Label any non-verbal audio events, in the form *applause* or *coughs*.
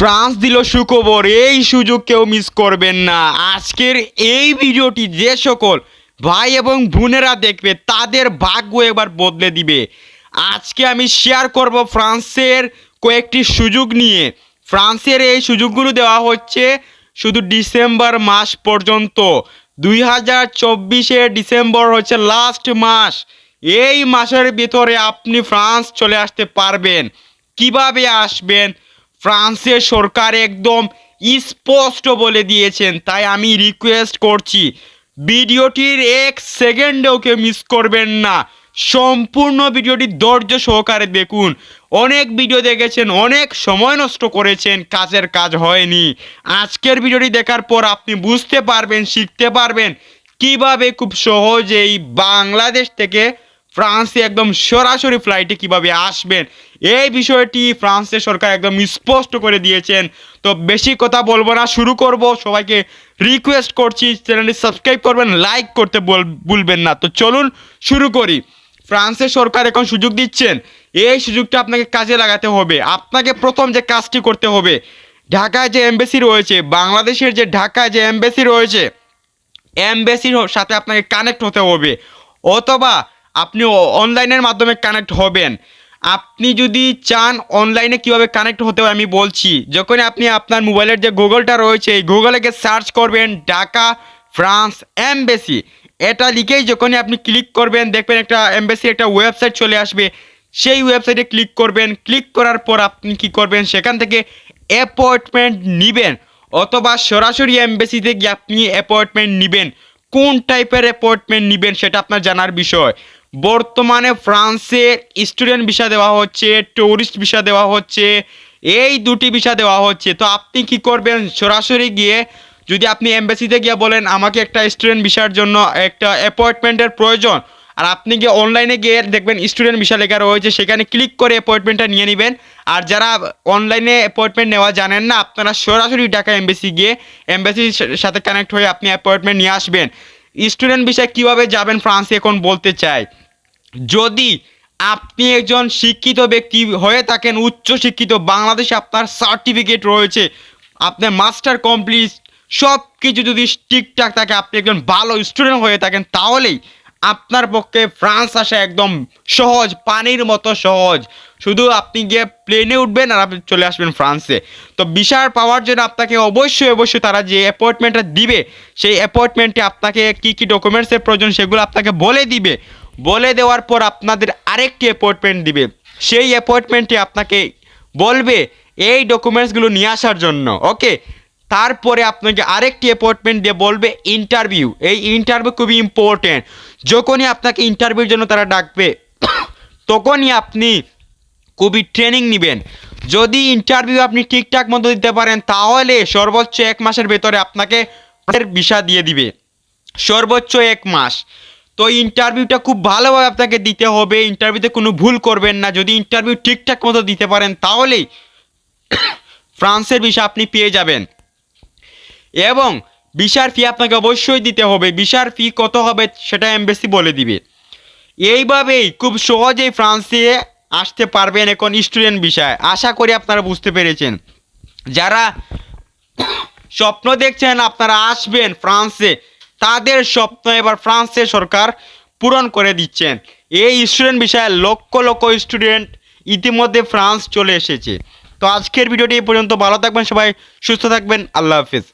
France দিল সুখবর, এই সুযোগ কেউ মিস করবেন না। আজকের এই ভিডিওটি যে সকল ভাই এবং বোনেরা দেখবে, তাদের ভাগ্য এবার বদলে দিবে। আজকে আমি শেয়ার করব ফ্রান্সের কয়েকটি সুযোগ নিয়ে। ফ্রান্সের এই সুযোগগুলো দেওয়া হচ্ছে শুধু ডিসেম্বর মাস পর্যন্ত। দুই হাজার চব্বিশে ডিসেম্বর হচ্ছে লাস্ট মাস। এই মাসের ভিতরে আপনি ফ্রান্স চলে আসতে পারবেন। কীভাবে আসবেন? ফ্রান্সের সরকার একদম স্পষ্ট বলে দিয়েছেন, তাই আমি রিকোয়েস্ট করছি, ভিডিওটির এক সেকেন্ডেও কেউ মিস করবেন না। সম্পূর্ণ ভিডিওটি ধৈর্য সহকারে দেখুন। অনেক ভিডিও দেখেছেন, অনেক সময় নষ্ট করেছেন, কাজের কাজ হয়নি। আজকের ভিডিওটি দেখার পর আপনি বুঝতে পারবেন, শিখতে পারবেন কীভাবে খুব সহজেই বাংলাদেশ থেকে ফ্রান্সে একদম সরাসরি ফ্লাইটে কীভাবে আসবেন? এই বিষয়টি ফ্রান্সের সরকার একদম স্পষ্ট করে দিয়েছেন। তো বেশি কথা বলব না, শুরু করব। সবাইকে রিকোয়েস্ট করছি চ্যানেলটি সাবস্ক্রাইব করবেন লাইক করতে ভুলবেন না। তো চলুন শুরু করি। ফ্রান্সের সরকার এখন সুযোগ দিচ্ছেন। এই সুযোগটা আপনাকে কাজে লাগাতে হবে। আপনাকে প্রথম যে কাজটি করতে হবে, ঢাকায় যে এমবেসি রয়েছে, বাংলাদেশের যে ঢাকায় যে এমবেসি রয়েছে এমবেসির সাথে আপনাকে কানেক্ট হতে হবে। অথবা আপনি অনলাইনের মাধ্যমে কানেক্ট হবেন। আপনি যদি চান অনলাইনে কীভাবে কানেক্ট হতে হয় আমি বলছি যখন আপনি আপনার মোবাইলের যে গুগলটা রয়েছে, এই গুগলে গিয়ে সার্চ করবেন ঢাকা, ফ্রান্স, এমবেসি। এটা লিখেই যখনই আপনি ক্লিক করবেন, দেখবেন একটা এমবেসির একটা ওয়েবসাইট চলে আসবে। সেই ওয়েবসাইটে ক্লিক করবেন। ক্লিক করার পর আপনি কি করবেন? সেখান থেকে অ্যাপয়েন্টমেন্ট নেবেন। অথবা সরাসরি এমবেসিতে গিয়ে আপনি অ্যাপয়েন্টমেন্ট নেবেন। কোন টাইপের অ্যাপয়েন্টমেন্ট নেবেন সেটা আপনার জানার বিষয়। বর্তমানে ফ্রান্সে স্টুডেন্ট ভিসা দেওয়া হচ্ছে ট্যুরিস্ট ভিসা দেওয়া হচ্ছে, এই দুটি ভিসা দেওয়া হচ্ছে। তো আপনি কি করবেন? সরাসরি গিয়ে যদি আপনি এমবেসিতে গিয়ে বলেন, আমাকে একটা স্টুডেন্ট ভিসার জন্য একটা অ্যাপয়েন্টমেন্টের প্রয়োজন। আর আপনি গিয়ে অনলাইনে গিয়ে দেখবেন স্টুডেন্ট ভিসা লেখা রয়েছে, সেখানে ক্লিক করে অ্যাপয়েন্টমেন্টটা নিয়ে নেবেন। আর যারা অনলাইনে অ্যাপয়েন্টমেন্ট নেওয়া জানেন না, আপনারা সরাসরি ঢাকা এমবেসি গিয়ে এমবেসির সাথে কানেক্ট হয়ে আপনি অ্যাপয়েন্টমেন্ট নিয়ে আসবেন। স্টুডেন্ট বিষয়ে কীভাবে যাবেন ফ্রান্সে এখন বলতে চাই? যদি আপনি একজন শিক্ষিত ব্যক্তি হয়ে থাকেন, উচ্চ শিক্ষিত, বাংলাদেশে আপনার সার্টিফিকেট রয়েছে, আপনার মাস্টার কমপ্লিট সব কিছু যদি ঠিকঠাক থাকে, আপনি একজন ভালো স্টুডেন্ট হয়ে থাকেন, তাহলেই আপনার পক্ষে ফ্রান্স আসা একদম সহজ, পানির মতো সহজ। শুধু আপনি গিয়ে প্লেনে উঠবেন আর আপনি চলে আসবেন ফ্রান্সে। তো বিশাল পাওয়ার জন্য আপনাকে অবশ্যই অবশ্যই তারা যে অ্যাপয়েন্টমেন্টটা দিবে, সেই অ্যাপয়েন্টমেন্টে আপনাকে কী কী ডকুমেন্টসের প্রয়োজন সেগুলো আপনাকে বলে দিবে। বলে দেওয়ার পর আপনাদের আরেকটি অ্যাপয়েন্টমেন্ট দিবে। সেই অ্যাপয়েন্টমেন্টে আপনাকে বলবে এই ডকুমেন্টসগুলো নিয়ে আসার জন্য। ওকে তারপরে আপনাকে আরেকটি অ্যাপয়েন্টমেন্ট দিয়ে বলবে ইন্টারভিউ এই ইন্টারভিউ খুবই ইম্পর্টেন্ট যখনই আপনাকে ইন্টারভিউর জন্য তারা ডাকবে, *coughs* তখনই আপনি খুবই ট্রেনিং নেবেন। যদি ইন্টারভিউ আপনি ঠিকঠাক মতো দিতে পারেন, তাহলে সর্বোচ্চ এক মাসের ভেতরে আপনাকে ভিসা দিয়ে দিবে। সর্বোচ্চ এক মাস। তো ইন্টারভিউটা খুব ভালোভাবে আপনাকে দিতে হবে। ইন্টারভিউতে কোনো ভুল করবেন না। যদি ইন্টারভিউ ঠিকঠাক মতো দিতে পারেন, তাহলেই *coughs* ফ্রান্সের ভিসা আপনি পেয়ে যাবেন। এবং ভিসার ফি আপনাকে অবশ্যই দিতে হবে। ভিসার ফি কত হবে সেটা এমবেসি বলে দিবে। এইভাবেই খুব সহজেই ফ্রান্সে আসতে পারবেন এখন স্টুডেন্ট বিষয়। আশা করি আপনারা বুঝতে পেরেছেন। যারা স্বপ্ন দেখছেন আপনারা আসবেন ফ্রান্সে, তাদের স্বপ্ন এবার ফ্রান্সের সরকার পূরণ করে দিচ্ছেন। এই স্টুডেন্ট বিষয়ে লক্ষ লক্ষ স্টুডেন্ট ইতিমধ্যে ফ্রান্স চলে এসেছে। তো আজকের ভিডিওটি এই পর্যন্ত। ভালো থাকবেন সবাই, সুস্থ থাকবেন। আল্লাহ হাফিজ।